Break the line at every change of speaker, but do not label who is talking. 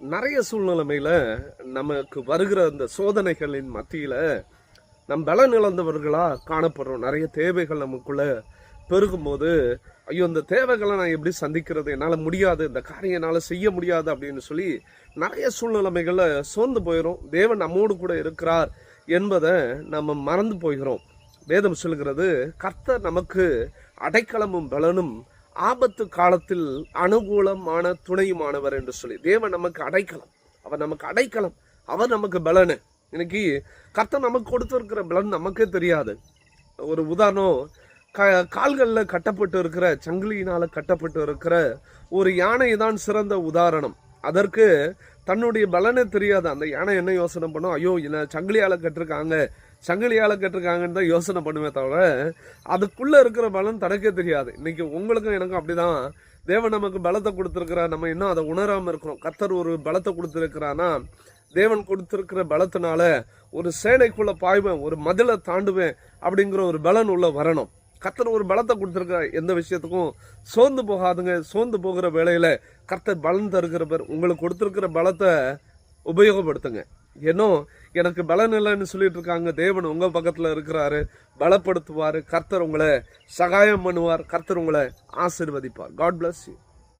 நிறைய சூழ்நிலைமையில் நமக்கு வருகிற அந்த சோதனைகளின் மத்தியில் நம் பலன் இழந்தவர்களாக காணப்படுறோம். நிறைய தேவைகள் நமக்குள்ளே பெருகும்போது ஐயோ இந்த தேவைகளை நான் எப்படி சந்திக்கிறது? என்னால் முடியாது. இந்த காரியம் என்னால் செய்ய முடியாது அப்படின்னு சொல்லி நிறைய சூழ்நிலைமைகளில் சோர்ந்து போயிடும் தேவன் நம்மோடு கூட இருக்கிறார் என்பதை நம்ம மறந்து போகிறோம். வேதம் சொல்கிறது கர்த்தர் நமக்கு அடைக்கலமும் பலனும் ஆபத்து காலத்தில் அனுகூலமான துணையுமானவர் என்று சொல்லி தேவன் நமக்கு அடைக்கலம். அவர் நமக்கு அடைக்கலம். அவர் நமக்கு பலனு. இன்னைக்கு கர்த்தர் நமக்கு கொடுத்துருக்கிற பலன் நமக்கே தெரியாது. ஒரு உதாரணம் க கால்களில் கட்டப்பட்டு இருக்கிற சங்கிலியினால் கட்டப்பட்டு இருக்கிற ஒரு யானை தான் சிறந்த உதாரணம். அதற்கு தன்னுடைய பலனே தெரியாது அந்த யானை என்ன யோசனை பண்ணும்? ஐயோ இல்லை சங்கிலியால் கட்டிருக்காங்க. சங்கிலியால் கட்டிருக்காங்கன்னு தான் யோசனை பண்ணுமே தவிர அதுக்குள்ளே இருக்கிற பலன் தனக்கே தெரியாது. இன்னைக்கு உங்களுக்கும் எனக்கும் அப்படிதான். தேவன் நமக்கு பலத்தை கொடுத்துருக்குறா நம்ம இன்னும் அதை உணராமல் இருக்கிறோம். கத்தர் ஒரு பலத்தை கொடுத்துருக்கிறானா தேவன் கொடுத்துருக்கிற பலத்தினால ஒரு சேனைக்குள்ளே பாய்வேன் ஒரு மதிலை தாண்டுவேன் அப்படிங்கிற ஒரு பலன் உள்ள வரணும். கர்த்தர் ஒரு பலத்தை கொடுத்துருக்கார் எந்த விஷயத்துக்கும் சோர்ந்து போகாதுங்க. சோர்ந்து போகிற வேலையில் கர்த்தர் பலன் தருகிறவர் உங்களுக்கு கொடுத்துருக்கிற பலத்தை உபயோகப்படுத்துங்க. ஏன்னோ எனக்கு பலன் இல்லைன்னு சொல்லிட்டு இருக்காங்க. தேவன் உங்கள் பக்கத்தில் இருக்கிறாரு. பலப்படுத்துவார். கர்த்தர் உங்களை சகாயம் பண்ணுவார். கர்த்தர் உங்களை ஆசிர்வதிப்பார். God bless you